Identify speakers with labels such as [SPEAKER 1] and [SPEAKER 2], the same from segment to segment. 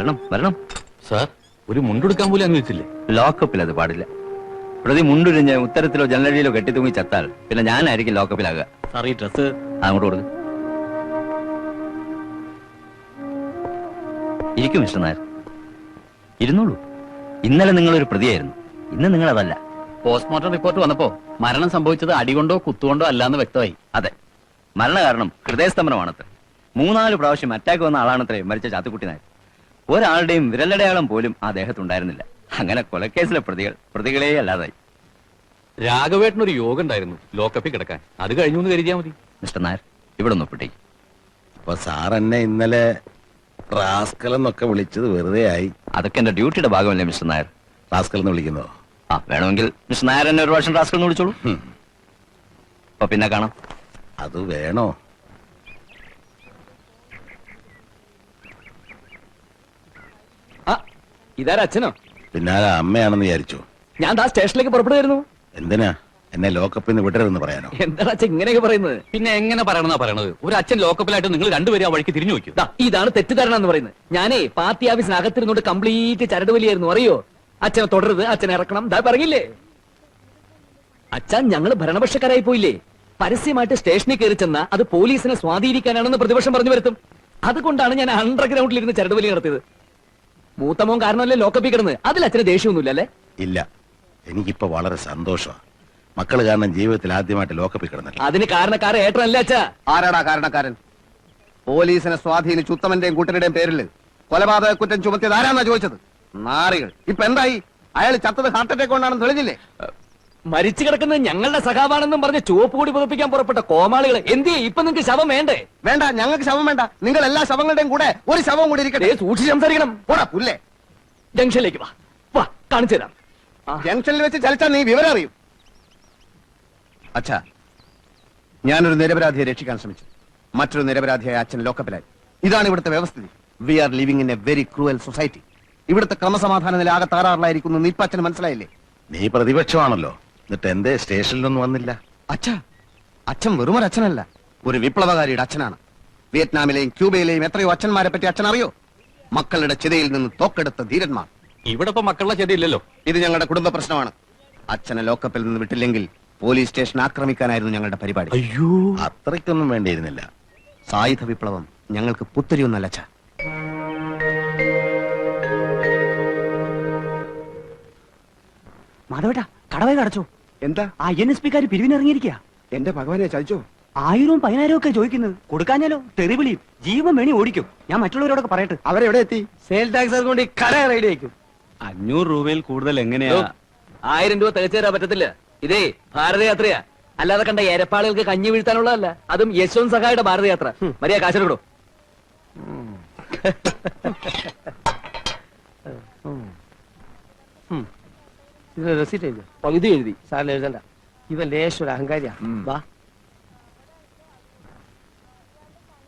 [SPEAKER 1] വരണം വരണം.
[SPEAKER 2] സാർ ഒരു മുണ്ടെടുക്കാൻ പോലും അനുവദിച്ചില്ലേ
[SPEAKER 1] ലോക്കപ്പിൽ അത് പാടില്ല. പ്രതി മുണ്ടുരിഞ്ഞ് ഉത്തരത്തിലോ ജനലടിയിലോ കെട്ടിത്തൂങ്ങി ചത്താൽ പിന്നെ ഞാനായിരിക്കും ലോക്കപ്പിലാകുക
[SPEAKER 2] സാർ ഈ ഡ്രസ്
[SPEAKER 1] അങ്ങോട്ട് കൊടുക്കും. ഇരിക്കും മിസ്റ്റർ നായർ. ഇരുന്നോളൂ. ഇന്നലെ നിങ്ങളൊരു പ്രതിയായിരുന്നു. ഇന്ന് നിങ്ങൾ അതല്ല
[SPEAKER 2] പോസ്റ്റ്മോർട്ടം റിപ്പോർട്ട് വന്നപ്പോ മരണം സംഭവിച്ചത് അടികൊണ്ടോ കുത്തുകൊണ്ടോ അല്ലാന്ന് വ്യക്തമായി.
[SPEAKER 1] അതെ. മരണ കാരണം ഹൃദയസ്തംഭനമാണത്ര. മൂന്നാൽ പ്രാവശ്യം അറ്റാക്ക് വന്ന ആളാണത്രേ മരിച്ച ചാത്തുക്കുട്ടി നായർ. ഒരാളുടെയും വിരലടയാളം പോലും ആ ദേഹത്തുണ്ടായിരുന്നില്ല അങ്ങനെ കൊലക്കേസിലെ പ്രതികൾ പ്രതികളെ അല്ലാതായി.
[SPEAKER 2] രാഘവേട്ടനൊരു യോഗം ഉണ്ടായിരുന്നു ലോക്കപ്പിൽ കിടക്കാൻ. അത് കഴിഞ്ഞു എന്ന് കരുതിയാ മതി.
[SPEAKER 1] മിസ്റ്റർ നായർ ഇവിടെ ഒന്ന് ഒപ്പിട്ടേക്ക്
[SPEAKER 3] അപ്പൊ സാർ എന്നെ ഇന്നലെ റാസ്കൽ എന്നൊക്കെ വിളിച്ചത് വെറുതെ ആയി.
[SPEAKER 1] അതൊക്കെ എന്റെ ഡ്യൂട്ടിയുടെ ഭാഗമല്ലേ മിസ്റ്റർ നായർ?
[SPEAKER 3] റാസ്കൽ എന്ന് വിളിക്കുന്നോ?
[SPEAKER 1] ആ വേണമെങ്കിൽ മിസ്റ്റർ നായർ എന്നെ ഒരു വർഷം എന്ന് വിളിച്ചോളൂ. അപ്പൊ പിന്നെ കാണാം.
[SPEAKER 3] അത് വേണോ?
[SPEAKER 2] ഇതാരാ അച്ഛനോ?
[SPEAKER 3] പിന്നെ ആരാ അമ്മയാണെന്ന് വിചാരിച്ചു.
[SPEAKER 2] ഞാൻ ദാ സ്റ്റേഷനിലേക്ക് പുറപ്പെടുമായിരുന്നു
[SPEAKER 3] എന്തിനാ? എന്നെ ലോക്കപ്പിൽ നിന്ന് വിടരുതെന്ന് പറയാനോ?
[SPEAKER 2] എന്താണ് അച്ഛൻ ഇങ്ങനെയൊക്കെ പറയുന്നത്? പിന്നെ എങ്ങനെ പറയണമെന്നാ പറയണത്? ഒരു അച്ഛൻ ലോക്കപ്പിലായിട്ട് നിങ്ങൾ രണ്ടുപേരും ആ വഴിക്ക് തിരിഞ്ഞു നോക്കൂ
[SPEAKER 4] ഇതാണ് തെറ്റിദ്ധാരണ എന്ന് പറയുന്നത്. ഞാനേ പാർട്ടി ഓഫീസിന് അകത്തിരുന്നോണ്ട് കംപ്ലീറ്റ് ചരട് വലിയായിരുന്നു അറിയോ? അച്ഛനെ തുടരുത് അച്ഛനെ ഇറക്കണം. ദാ പറയില്ലേ അച്ഛൻ ഞങ്ങൾ ഭരണപക്ഷക്കാരായി പോയില്ലേ? പരസ്യമായിട്ട് സ്റ്റേഷനിൽ കയറി ചെന്ന അത് പോലീസിനെ സ്വാധീനിക്കാനാണെന്ന് പ്രതിപക്ഷം പറഞ്ഞു വരുത്തും. അതുകൊണ്ടാണ് ഞാൻ അണ്ടർഗ്രൗണ്ടിൽ ഇരുന്ന് ചരട് വലി നടത്തിയത്. മൂത്തമോൻ കാരണമല്ലേ ലോക്കപ്പിൽ കിടന്ന്? അതിൽ അച്ഛന് ദേഷ്യമൊന്നുമില്ല അല്ലേ?
[SPEAKER 3] ഇല്ല. എനിക്കിപ്പോ വളരെ സന്തോഷമാണ് മക്കൾ കാരണം ജീവിതത്തിൽ ആദ്യമായിട്ട് ലോക്കപ്പിൽ കിടന്നില്ല
[SPEAKER 4] അതിന് കാരണക്കാരൻ ഏട്ടനല്ലേ അച്ഛാ?
[SPEAKER 5] ആരാടാ കാരണക്കാരൻ? പോലീസിനെ സ്വാധീനിച്ച് ഉത്തമന്റെയും കൂട്ടരുടെയും പേരിൽ കൊലപാതക കുറ്റം ചുമത്തിയത് ആരാന്നാ ചോദിച്ചത്? നാറികൾ. ഇപ്പൊ എന്തായി? അയാൾ ചത്തത് ഹാർട്ട് അറ്റാക്ക് കൊണ്ടാണെന്ന് തെളിഞ്ഞില്ലേ?
[SPEAKER 4] മരിച്ചു കിടക്കുന്നത് ഞങ്ങളുടെ സഖാവാണെന്നും പറഞ്ഞ് ചുവപ്പ് കൂടി പുതപ്പിക്കാൻ പുറപ്പെട്ട കോമാളികൾ എന്തിയെ ഇപ്പൊ നിങ്ങൾക്ക് ശവം വേണ്ടേ?
[SPEAKER 5] വേണ്ട ഞങ്ങൾക്ക് ശവം വേണ്ട. നിങ്ങൾ എല്ലാ ശവങ്ങളുടെയും കൂടെ ഒരു ശവം കൂടി ഇരിക്കട്ടെ.
[SPEAKER 4] സൂക്ഷിച്ച് സംസാരിക്കണം.
[SPEAKER 5] പോടാ പുല്ലേ.
[SPEAKER 4] ജംഗ്ഷനിലേക്ക് വാ. വാ കാണിച്ചു തരാം.
[SPEAKER 5] ജംഗ്ഷനിൽ വെച്ച് ചലിച്ചാൽ നീ വിവരം അറിയും. അച്ഛാ ഞാനൊരു നിരപരാധിയെ രക്ഷിക്കാൻ ശ്രമിച്ചു. മറ്റൊരു നിരപരാധിയായ അച്ഛൻ ലോക്കപ്പിലായി. ഇതാണ് ഇവിടുത്തെ വ്യവസ്ഥിതി. We are living in a very cruel society. ഇവിടുത്തെ ക്രമസമാധാന നില ആകെ തകരാറിലായിരിക്കുന്നു അച്ഛന് മനസ്സിലായില്ലേ?
[SPEAKER 3] നീ പ്രതിപക്ഷമാണല്ലോ. എന്നിട്ട് എന്തേ സ്റ്റേഷനിലൊന്നും വന്നില്ല?
[SPEAKER 5] അച്ഛ അച്ഛൻ വെറുമൊരു അച്ഛനല്ല. ഒരു വിപ്ലവകാരിയുടെ അച്ഛനാണ്. വിയറ്റ്നാമിലെയും ക്യൂബയിലെയും എത്രയോ അച്ഛന്മാരെ പറ്റി അച്ഛൻ അറിയോ മക്കളുടെ ചിതയിൽ നിന്ന് തോക്കെടുത്ത ധീരന്മാർ.
[SPEAKER 2] ഇവിടെ ഇപ്പൊ മക്കളുടെ ചെടി
[SPEAKER 5] ഇത് ഞങ്ങളുടെ കുടുംബ പ്രശ്നമാണ്. അച്ഛനെ ലോക്കപ്പിൽ നിന്ന് വിട്ടില്ലെങ്കിൽ പോലീസ് സ്റ്റേഷൻ ആക്രമിക്കാനായിരുന്നു ഞങ്ങളുടെ പരിപാടി.
[SPEAKER 2] അയ്യോ.
[SPEAKER 3] അത്രയ്ക്കൊന്നും വേണ്ടിയിരുന്നില്ല.
[SPEAKER 5] സായുധ വിപ്ലവം ഞങ്ങൾക്ക് പുത്തരിയൊന്നല്ല അച്ഛ.
[SPEAKER 4] മാധവേട്ടാ കടവേ കടച്ചോ.
[SPEAKER 5] എന്താ?
[SPEAKER 4] ആ എൻ എസ് പിക്കാർ പിരിവിനിറങ്ങിയിരിക്കുക
[SPEAKER 5] എന്റെ ഭഗവാനെ ചതിച്ചോ?
[SPEAKER 4] ആയിരവും പതിനായിരവും ഒക്കെ ചോദിക്കുന്നത്. കൊടുക്കാഞ്ഞാലോ? തെറിവിളിയും. ജീവൻ വേണി ഓടിക്കും. ഞാൻ മറ്റുള്ളവരോടൊക്കെ പറയട്ടെ.
[SPEAKER 5] അവരെവിടെ എത്തി?
[SPEAKER 4] സെയിൽ ടാക്സ് കൊണ്ട് കട റൈഡ് അയക്കും
[SPEAKER 2] അഞ്ഞൂറ് രൂപയിൽ കൂടുതൽ എങ്ങനെയാ?
[SPEAKER 4] ആയിരം രൂപ തികച്ചു തരാൻ പറ്റത്തില്ല. ഇതേ ഭാരതയാത്രയാ. അല്ലാതെ കണ്ട എരപ്പാളുകൾക്ക് കഞ്ഞി വീഴ്ത്താനുള്ളതല്ല. അതും യശ്വന്ത് സഹായുടെ ഭാരതയാത്ര. മരിയ കാശെടുക്കടോ.
[SPEAKER 6] ഇതിന് റെസിറ്റ് എഴുതി
[SPEAKER 4] പകുതി എഴുതി.
[SPEAKER 6] സാറിന് എഴുതണ്ട. ഇവൻ ലേശം ഒരു അഹങ്കാരിയാ. വാ.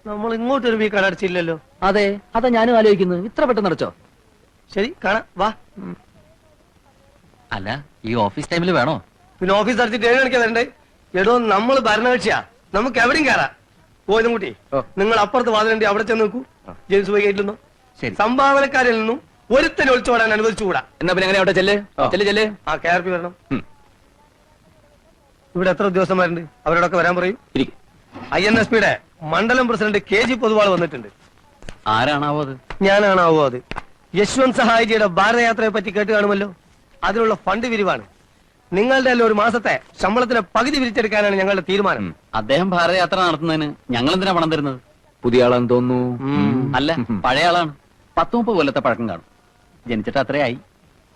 [SPEAKER 6] നമ്മൾ ഇങ്ങോട്ടൊരു വീ കടടച്ചില്ലല്ലോ
[SPEAKER 4] അതെ അതാ ഞാനും ആലോചിക്കുന്നത് ഇത്ര പെട്ടെന്ന് അടച്ചോ?
[SPEAKER 6] ശരി കാണാം. വാ.
[SPEAKER 1] അല്ല ഈ ഓഫീസ് ടൈമിൽ വേണോ?
[SPEAKER 6] പിന്നെ ഓഫീസ് അടച്ചിട്ട് ഏഴ് മണിക്ക് വരണ്ടേ? എടോ നമ്മൾ ഭരണകക്ഷിയാ. നമുക്ക് എവിടെയും കയറാം പോയതും കുട്ടി. നിങ്ങൾ അപ്പുറത്ത് വാതിലുണ്ട് അവിടെ ചെന്ന് നോക്കൂ ജെയിംസ് പോയി ഗേറ്റിൽ നിന്നും. സംഭാവനക്കാരിൽ നിന്നും ഒരുത്തനെ ഒളിച്ചോടാൻ അനുവദിച്ചുകൂടാ?
[SPEAKER 4] എന്നാ പിന്നെ അങ്ങനെ അവിടെ ചെല്ലേ? ചെല്ലേ ചെല്ലേ.
[SPEAKER 6] ആ കെ ആർ പി വരണം. ഇവിടെ എത്ര ഉദ്യോഗസ്ഥന്മാരുണ്ട്? അവരോടൊക്കെ വരാൻ പറയും.
[SPEAKER 4] ഇരിക്കും.
[SPEAKER 6] ഐ എൻ എസ് പിയുടെ മണ്ഡലം പ്രസിഡന്റ് കെ ജി പൊതുവാൾ വന്നിട്ടുണ്ട്.
[SPEAKER 2] ആരാണാവോ അത്?
[SPEAKER 6] ഞാനാണാവോ അത്? യശ്വന്ത് സഹായിജിയുടെ ഭാരതയാത്രയെ പറ്റി കേട്ട് കാണുമല്ലോ? അതിനുള്ള ഫണ്ട് വിരിവാണ്. നിങ്ങളുടെ എല്ലാം ഒരു മാസത്തെ ശമ്പളത്തിന്റെ പകുതി വിരിച്ചെടുക്കാനാണ് ഞങ്ങളുടെ തീരുമാനം.
[SPEAKER 2] അദ്ദേഹം ഭാരതയാത്ര നടത്തുന്നതിന് ഞങ്ങൾ എന്തിനാ പണം തരുന്നത്?
[SPEAKER 4] പുതിയ ആളാന്ന് തോന്നുന്നു.
[SPEAKER 2] അല്ല പഴയ ആളാണ്. പത്ത് മുപ്പത് കൊല്ലത്തെ പഴക്കം കാണും. ജനിച്ചിട്ട് അത്രയായി.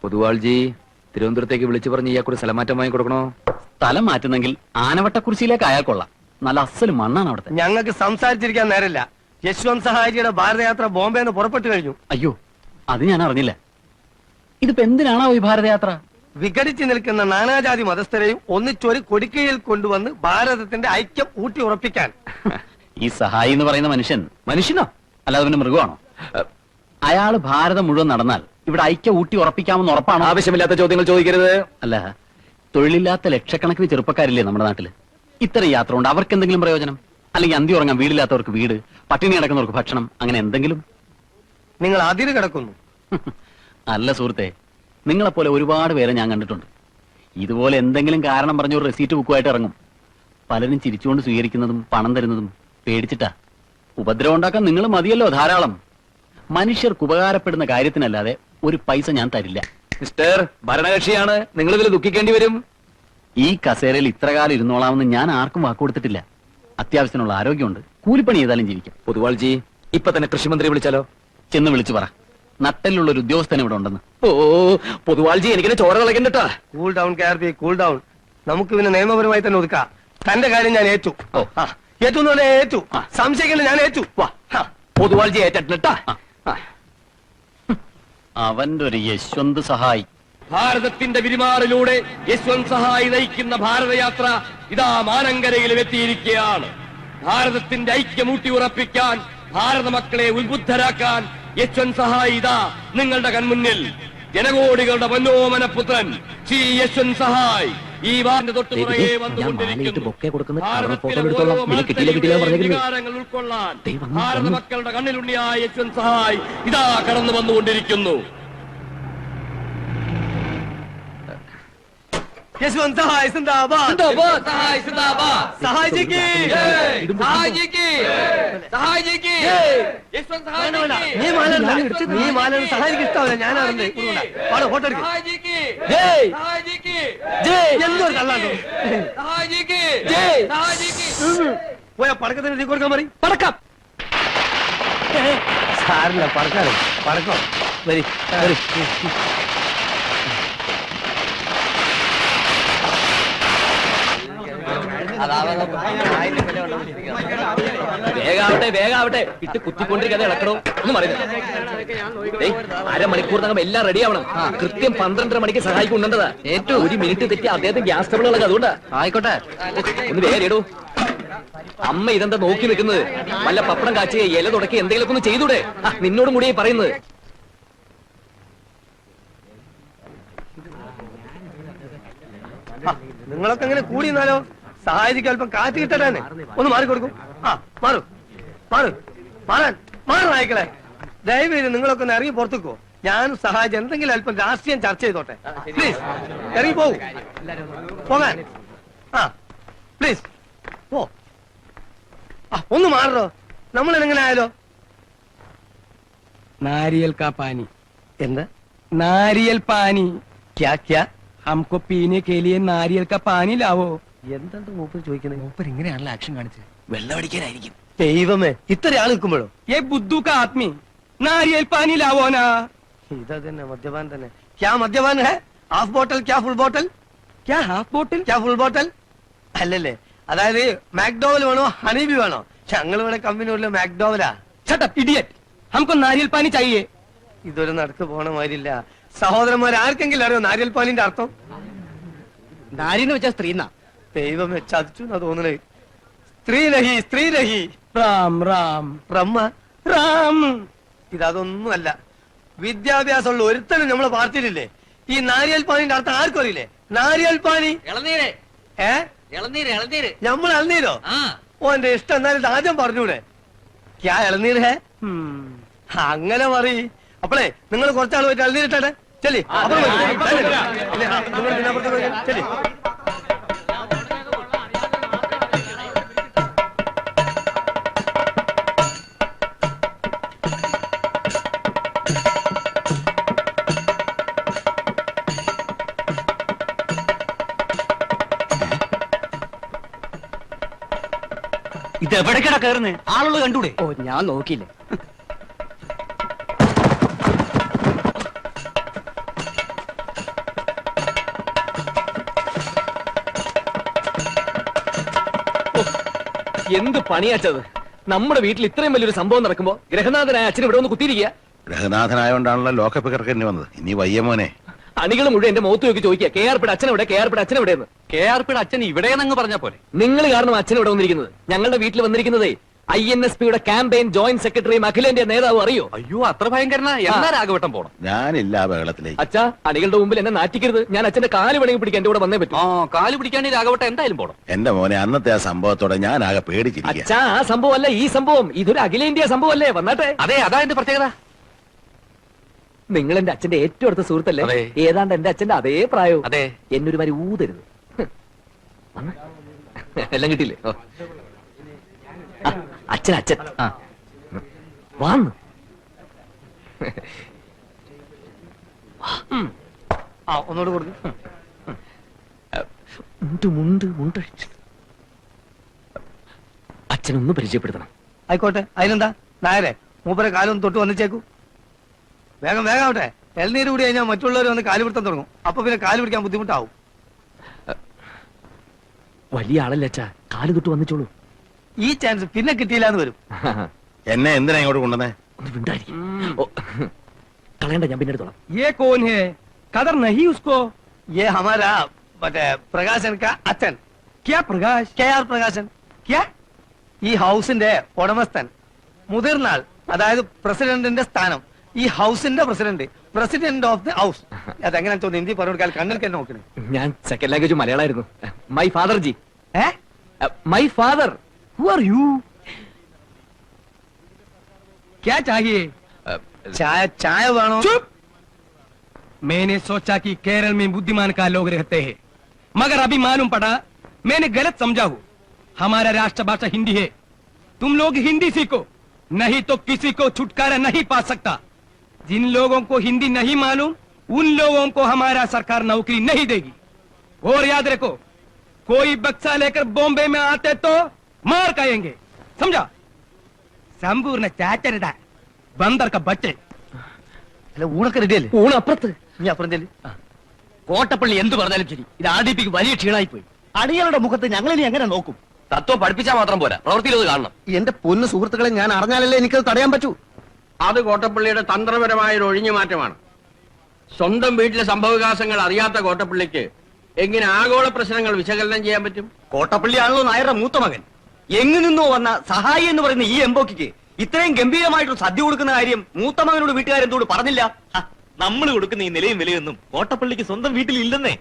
[SPEAKER 4] പൊതുവാൾജി തിരുവനന്തപുരത്തേക്ക് വിളിച്ചു പറഞ്ഞ് ഇയാൾക്കൊരു സ്ഥലമാറ്റം വാങ്ങി കൊടുക്കണോ?
[SPEAKER 2] സ്ഥലം മാറ്റുന്നെങ്കിൽ ആനവട്ടക്കുറിശിയിലേക്ക് അയാൾ കൊള്ളാം. നല്ല അസൽ മണ്ണാണ് അവിടുത്തെ.
[SPEAKER 6] ഞങ്ങൾക്ക് സംസാരിച്ചിരിക്കാൻ നേരമില്ല. യശ്വന്ത് സഹായിയുടെ ഭാരതയാത്ര ബോംബെ നിന്ന് പുറപ്പെട്ടു കഴിഞ്ഞു.
[SPEAKER 2] അയ്യോ അത് ഞാൻ അറിഞ്ഞില്ല. ഇതിപ്പോ എന്തിനാണോ ഈ ഭാരതയാത്ര?
[SPEAKER 6] വിഘടിച്ചു നിൽക്കുന്ന നാനാജാതി മതസ്ഥരെയും ഒന്നിച്ചൊരു കൊടിക്കയിൽ കൊണ്ടുവന്ന് ഭാരതത്തിന്റെ ഐക്യം ഊട്ടി ഉറപ്പിക്കാൻ.
[SPEAKER 2] ഈ സഹായി എന്ന് പറയുന്ന മനുഷ്യൻ മനുഷ്യനോ? അല്ലാതെ പിന്നെ മൃഗമാണോ? അയാൾ ഭാരതം മുഴുവൻ നടന്നാൽ ഇവിടെ ഐക്യ ഊട്ടി ഉറപ്പിക്കാമെന്ന് ഉറപ്പാണ്?
[SPEAKER 4] ആവശ്യമില്ലാത്ത ചോദ്യങ്ങൾ ചോദിക്കരുത്.
[SPEAKER 2] അല്ല തൊഴിലില്ലാത്ത ലക്ഷക്കണക്കിന് ചെറുപ്പക്കാരില്ലേ നമ്മുടെ നാട്ടിൽ? ഇത്തരം യാത്ര ഉണ്ട്. അവർക്ക് എന്തെങ്കിലും പ്രയോജനം? അല്ലെങ്കിൽ അന്തി ഉറങ്ങാൻ വീടില്ലാത്തവർക്ക് വീട് പട്ടിണി കിടക്കുന്നവർക്ക് ഭക്ഷണം അങ്ങനെ എന്തെങ്കിലും?
[SPEAKER 6] നിങ്ങൾ അതിര് കിടക്കുന്നു.
[SPEAKER 2] അല്ല സുഹൃത്തെ നിങ്ങളെപ്പോലെ ഒരുപാട് പേരെ ഞാൻ കണ്ടിട്ടുണ്ട്. ഇതുപോലെ എന്തെങ്കിലും കാരണം പറഞ്ഞ ഒരു റെസീറ്റ് ബുക്കുമായിട്ട് ഇറങ്ങും. പലരും ചിരിച്ചുകൊണ്ട് സ്വീകരിക്കുന്നതും പണം തരുന്നതും പേടിച്ചിട്ടാ. ഉപദ്രവം ഉണ്ടാക്കാൻ നിങ്ങൾ മതിയല്ലോ ധാരാളം. മനുഷ്യർക്ക് ഉപകാരപ്പെടുന്ന കാര്യത്തിനല്ലാതെ ഒരു പൈസ ഞാൻ തരില്ല.
[SPEAKER 4] മിസ്റ്റർ ഭരണകക്ഷിയാണ്. നിങ്ങൾ ഇതിൽ ദുഃഖിക്കേണ്ടി വരും.
[SPEAKER 2] ഈ കസേരയിൽ ഇത്ര കാലം ഇരുന്നോളാമെന്ന് ഞാൻ ആർക്കും വാക്ക് കൊടുത്തിട്ടില്ല. അത്യാവശ്യത്തിനുള്ള ആരോഗ്യമുണ്ട്. കൂലിപ്പണി ചെയ്താലും ജീവിക്കാം.
[SPEAKER 4] പൊതുവാൾജി ഇപ്പൊ തന്നെ കൃഷിമന്ത്രി വിളിച്ചാലോ?
[SPEAKER 2] ചെന്ന് വിളിച്ചു പറ. നട്ടലുള്ള ഒരു ഉദ്യോഗസ്ഥൻ ഇവിടെ ഉണ്ടെന്ന്.
[SPEAKER 4] ഓ പൊതുവാൾജി എനിക്കിനെ ചോര കളക്കണ്ടട്ടാ
[SPEAKER 6] cool down k cool down നമുക്ക് പിന്നെ നിയമപരമായി തന്നെ ഒതുക്കാം. തന്റെ കാര്യം ഞാൻ ഏറ്റു. ഏറ്റു എന്ന് പറഞ്ഞാൽ ഏറ്റു. സംശയിക്കണ്ട ഞാൻ ഏറ്റു.
[SPEAKER 4] വാ. പൊതുവാൾജി ഏറ്റിട്ടാ
[SPEAKER 2] അവന്റെ ഒരു യശ്വന്ത് സഹായി.
[SPEAKER 7] ഭാരതത്തിന്റെ വിരിമാറിലൂടെ യശ്വന്ത് സഹായി നയിക്കുന്ന ഭാരതയാത്ര ഇതാ മാനങ്കരയിലും എത്തിയിരിക്കുകയാണ്. ഭാരതത്തിന്റെ ഐക്യം ഊട്ടിയുറപ്പിക്കാൻ ഭാരത മക്കളെ ഉത്ബുദ്ധരാക്കാൻ യശ്വന്ത് സഹായി ഇതാ നിങ്ങളുടെ കൺമുന്നിൽ. ജനകോടികളുടെ മനോമന പുത്രൻ ശ്രീ യശ്വന്ത് സഹായ്. ഈ വാറിന്റെ തൊട്ടുപുറകെ ഉൾക്കൊള്ളാൻ ഭാരത. മക്കളുടെ കണ്ണിലുണ്ണിയായ സഹായ് ഇതാ കടന്നു വന്നുകൊണ്ടിരിക്കുന്നു.
[SPEAKER 6] സഹായിക്ക്.
[SPEAKER 7] യശ്വന്ത്.
[SPEAKER 6] നീ നീ ഇഷ്ടമല്ല ഞാനാണ് ഫോട്ടോ എടുക്കും. എന്തൊരു.
[SPEAKER 7] സഹായിക്ക്.
[SPEAKER 6] പോയാ പടക്കത്തിന് തീ കൊടുക്കാൻ മതി
[SPEAKER 4] പടക്കം.
[SPEAKER 6] സാറില്ല പടക്കാറ് പടക്കോ. വരി വരി.
[SPEAKER 4] വേഗാവട്ടെ വേഗാവട്ടെ. ഇട്ട് കുത്തിക്കൊണ്ടിരിക്കാതെ ഇളക്കണോ? ഒന്നും അരമണിക്കൂർ അരമണിക്കൂറിനകം എല്ലാം റെഡി ആവണം. കൃത്യം പന്ത്രണ്ടര മണിക്ക് സഹായിക്കുന്നുണ്ടതാ ഏറ്റവും ഒരു മിനിറ്റ് തെറ്റി അദ്ദേഹത്തെ ഗ്യാസ് ഇളക അതുകൊണ്ടാ.
[SPEAKER 2] ആയിക്കോട്ടെ.
[SPEAKER 4] ഒന്ന് വേഗം ഇടൂ. അമ്മ ഇതെന്താ നോക്കി നിൽക്കുന്നത് നല്ല പപ്പടം കാച്ചി ഇല തുടക്കി എന്തെങ്കിലുമൊക്കെ ഒന്ന് ചെയ്തൂടെ? നിന്നോടും കൂടി പറയുന്നത്.
[SPEAKER 6] നിങ്ങളൊക്കെ അങ്ങനെ കൂടി നിന്നാലോ സഹായിക്ക് അല്പം കാറ്റ് കിട്ടട്ടെ ഒന്ന് മാറി കൊടുക്കും ആ മാറു മാറു മാറാൻ മാറു നായ്ക്കളെ ദയവേത് നിങ്ങളൊക്കെ ഒന്ന് ഇറങ്ങി പുറത്തേക്കോ ഞാനും സഹായിച്ച് എന്തെങ്കിലും അല്പം രാഷ്ട്രീയം ചർച്ച ചെയ്തോട്ടെ പ്ലീസ് ഇറങ്ങി പോകൂ പോകാൻ ആ പ്ലീസ് പോ ആ ഒന്ന് മാറോ നമ്മൾ എങ്ങനെ ആയാലോ
[SPEAKER 8] नारियल का पानी
[SPEAKER 6] എന്താ
[SPEAKER 8] नारियल पानी
[SPEAKER 6] ക്യാ ക്യാ
[SPEAKER 8] हमको पीने के लिए नारियल का पानी लाओ
[SPEAKER 6] എന്താണ് മൂപ്പർ ചോദിക്കുന്നത്
[SPEAKER 8] മൂപ്പർ ഇങ്ങനെയാണല്ലോ ആക്ഷൻ കാണിച്ചത് വെള്ളമടിക്കാനായിരിക്കും.
[SPEAKER 6] ദൈവമേ ഇത്ര ആൾ നിൽക്കുമ്പോഴോ?
[SPEAKER 8] ഏ ബുദ്ധുക്ക ആത്മി നാരിയൽ പാനിലാവോനാ
[SPEAKER 6] ഇതാ തന്നെ. മദ്യപാൻ തന്നെ ക്യാ മദ്യപാൻ ഹെ? ഹാഫ് ബോട്ടൽ ക്യാ ഫുൾ ബോട്ടൽ
[SPEAKER 8] ക്യാ ഹാഫ് ബോട്ടിൽ
[SPEAKER 6] ക്യാ ഫുൾ ബോട്ടൽ അല്ലല്ലേ അതായത് മാക്ഡോവൽ വേണോ ഹണീബി വേണോ? ഞങ്ങൾ ഇവിടെ കമ്പനി ഉള്ള
[SPEAKER 8] മാക്ഡോവലാ ചേട്ടാ ഇഡിയറ്റ് നമുക്ക് നാരിയൽ പാനി ചായേ.
[SPEAKER 6] ഇതൊരു നടക്ക് പോണ മാതിരില്ല. സഹോദരന്മാർ ആർക്കെങ്കിലും അറിയോ നാരിയൽ പാനിന്റെ അർത്ഥം?
[SPEAKER 8] നാരിന്ന് വെച്ചാൽ സ്ത്രീനാ
[SPEAKER 6] ദൈവമേ ചതിച്ചു എന്നാ തോന്നണേ സ്ത്രീലഹി സ്ത്രീലഹി
[SPEAKER 8] റാം റാം
[SPEAKER 6] റമ്മ
[SPEAKER 8] റാം
[SPEAKER 6] ഇതൊന്നുമല്ല വിദ്യാഭ്യാസമുള്ള ഒരുത്തനും നമ്മളെ പാർട്ടിയിലില്ലേ ഈ നാരിയൽ പാനിന്റെ അർത്ഥം ആർക്കും അറിയില്ലേ നാരിയൽ പാനി ഏ നമ്മൾ ഇളനീരോ ഓന്റെ ഇഷ്ടം എന്നാലും ആദ്യം പറഞ്ഞൂടെ ക്യാ ഇളനീർ ഹേ അങ്ങനെ മറി അപ്പളേ നിങ്ങൾ കുറച്ചാൾ പോയിട്ട് ഇളനീരിട്ടെ ചെല്ലി അപ്പുറം ചെല്ലി
[SPEAKER 2] എവിടേക്കടാ കയറുന്നത് ആളുകൾ കണ്ടൂടെ?
[SPEAKER 8] ഓ ഞാൻ നോക്കിയില്ല.
[SPEAKER 4] എന്ത് പണിയാച്ചത്? നമ്മുടെ വീട്ടിൽ ഇത്രയും വലിയൊരു സംഭവം നടക്കുമ്പോ ഗ്രഹനാഥനായ അച്ഛൻ ഇവിടെ ഒന്ന് കുത്തിയിരിക്കുക?
[SPEAKER 3] ഗ്രഹനാഥനായോണ്ടാണല്ലോ ലോക്കപ്പ് കിടക്കേണ്ടി വന്നത്. ഇനി വയ്യ മോനെ.
[SPEAKER 4] അണികൾ മുഴുവൻ എന്റെ മുഖത്ത് നോക്കി ചോദിക്കുക കെ ആർ പിയുടെ അച്ഛൻ എവിടെ? കെ ആർ എവിടെയെന്ന്?
[SPEAKER 2] കെ ആർ പിയുടെ അച്ഛൻ ഇവിടെയെന്നങ്ങ് പറഞ്ഞ പോലെ
[SPEAKER 4] നിങ്ങൾ കാരണം അച്ഛൻ ഇവിടെ വന്നിരിക്കുന്നത്. ഞങ്ങളുടെ വീട്ടിൽ വന്നിരിക്കുന്നതേ ഐ എൻ എസ് പിയുടെ ക്യാമ്പയിൻ ജോയിന്റ് സെക്രട്ടറിയും അഖിലേന്റെ നേതാവ് അറിയോ?
[SPEAKER 2] അയ്യോ അത്ര ഭയങ്കരനാ. എന്നാ രാഘവട്ടം പോണം?
[SPEAKER 3] ഞാനില്ല ബഹളത്തിലേക്ക്.
[SPEAKER 4] അച്ഛാ അണികളുടെ മുമ്പിൽ എന്നെ നാറ്റിക്കരുത്. ഞാൻ അച്ഛന്റെ കാൽ വേണമെങ്കിൽ പിടിക്കാൻ എന്റെ കൂടെ വന്നേ പറ്റും.
[SPEAKER 2] ആ കാൽ പിടിക്കാണ്ട് രാഘവട്ടം എന്തായാലും പോണം.
[SPEAKER 3] എന്റെ മോനെ അന്നത്തെ ആ സംഭവത്തോടെ ഞാൻ ആകെ പേടിച്ചിരിക്കുക
[SPEAKER 4] അച്ഛാ ആ സംഭവം അല്ല ഈ സംഭവം. ഇതൊരു അഖിലേന്ത്യാ സംഭവം അല്ലേ വന്നാട്ടെ.
[SPEAKER 2] അതെ അതാ എന്റെ പ്രത്യേകത.
[SPEAKER 4] നിങ്ങൾ എന്റെ അച്ഛന്റെ ഏറ്റവും അടുത്ത സുഹൃത്തല്ലേ?
[SPEAKER 7] അതെ.
[SPEAKER 4] ഏതാണ്ട് എന്റെ അച്ഛന്റെ അതേ പ്രായവും.
[SPEAKER 7] അതെ.
[SPEAKER 4] എന്നൊരു മാതിരി ഊതരുത്. എല്ലാം കിട്ടിയില്ലേ? അച്ഛൻ അച്ഛൻ. ആ. വാന്ന്.
[SPEAKER 6] ആ ഒന്നുകൂടെ കൊടുക്കും.
[SPEAKER 4] മുണ്ട് മുണ്ട് അച്ഛനൊന്ന് പരിചയപ്പെടുത്തണം.
[SPEAKER 6] ആയിക്കോട്ടെ. അതിനെന്താ? നായരെ മൂപ്പരെ കാലൊന്ന് തൊട്ട് വന്നിച്ചേക്കൂ. വേഗം വേഗം ആവട്ടെ. എൽനീര് കൂടി കഴിഞ്ഞാൽ മറ്റുള്ളവർ വന്ന് കാൽ പിടുത്തം തുടങ്ങും. അപ്പൊ പിന്നെ കാൽ പിടിക്കാൻ ബുദ്ധിമുട്ടാവും.
[SPEAKER 4] വലിയ ആളല്ലേ അച്ഛാ കാല് തൊട്ട് വന്നിച്ചോളൂ
[SPEAKER 6] ഈ ചാൻസ് പിന്നെ കിട്ടിയില്ല എന്ന് വരും
[SPEAKER 3] എന്നെ എന്തിനാ ഇങ്ങോട്ട് കൊണ്ടുവന്നേ
[SPEAKER 4] ഒന്ന് മിണ്ടായിരിക്കും ഓ കളയണ്ട ഞാൻ പിന്നെ എടുത്തോളാം
[SPEAKER 6] ये कौन है कदर नहीं उसको ये हमारा മറ്റേ പ്രകാശൻ കാ അച്ഛൻ ക്യാ പ്രകാശ് കെ ആർ പ്രകാശൻ ക്യാ ഈ ഹൗസിന്റെ ഉടമസ്ഥൻ മുതിർന്നാൾ അതായത് പ്രസിഡന്റിന്റെ സ്ഥാനം ഈ ഹൗസിന്റെ president president of the house അതെങ്ങനെ തോന്നുന്നു ഹിന്ദി പറഞ്ഞു കൊടുക്കാൻ കണ്ണിൽ തന്നെ നോക്കണേ
[SPEAKER 4] ഞാൻ സെക്കൻഡ് ലാംഗ്വേജ് മലയാളമായിരുന്നു മൈ ഫാദർ ജി
[SPEAKER 6] ഏ
[SPEAKER 4] my father who are you
[SPEAKER 6] ക്യാ ചാഹിയേ ചായ ചായ വേണോ
[SPEAKER 8] चुप मैंने सोचा कि केरल में बुद्धिमान का लोग रहते हैं मगर अभी मालूम पड़ा मैंने गलत समझा हूँ हमारा राष्ट्रभाषा हिंदी है तुम लोग हिंदी सीखो नहीं तो किसी को छुटकारा नहीं पा सकता जिन लोगों को हिंदी नहीं मालूम उन लोगों को हमारा सरकार नौकरी नहीं देगी और याद रखो कोई बक्सा लेकर बॉम्बे में आते तो मार खाएंगे समझा संपूर्ण चाचरदा बंदर का बच्चे
[SPEAKER 6] അല്ല ഊണൊക്കെ റെഡിയല്ലേ
[SPEAKER 4] ഊണ് അപ്പുറത്ത്
[SPEAKER 6] നീ അപ്പുറം ചെല്ലി
[SPEAKER 2] കോട്ടപ്പള്ളി എന്ത് പറഞ്ഞാലും ശരി ഇത് ആർ ഡി പിക്ക് വലിയ ക്ഷീണായി പോയി അടികളുടെ മുഖത്ത് ഞങ്ങൾ ഇനി എങ്ങനെ നോക്കും
[SPEAKER 7] തത്വം പഠിപ്പിച്ചാൽ മാത്രം പോരാ പ്രവൃത്തിയിൽ അത് കാണണം
[SPEAKER 5] എന്റെ പൊന്നു സുഹൃത്തുക്കളെ ഞാൻ അറിഞ്ഞാലല്ലേ എനിക്കത് തടയാൻ പറ്റൂ
[SPEAKER 9] അത് കോട്ടപ്പള്ളിയുടെ തന്ത്രപരമായ ഒരു ഒഴിഞ്ഞു മാറ്റമാണ് സ്വന്തം വീട്ടിലെ സംഭവവികാസങ്ങൾ അറിയാത്ത കോട്ടപ്പള്ളിക്ക് എങ്ങനെ ആഗോള പ്രശ്നങ്ങൾ വിശകലനം ചെയ്യാൻ പറ്റും?
[SPEAKER 2] കോട്ടപ്പള്ളിയാണല്ലോ നായരുടെ മൂത്ത മകൻ. എങ്ങു നിന്നോ വന്ന സഹായി എന്ന് പറയുന്ന ഈ എംബോക്കിക്ക് ഇത്രയും ഗംഭീരമായിട്ട് സദ്യ കൊടുക്കുന്ന കാര്യം മൂത്ത മകനോട് വീട്ടുകാരെന്തോട് പറഞ്ഞില്ല? നമ്മൾ കൊടുക്കുന്ന ഈ നിലയും വിലയൊന്നും കോട്ടപ്പള്ളിക്ക് സ്വന്തം വീട്ടിൽ ഇല്ലെന്നേ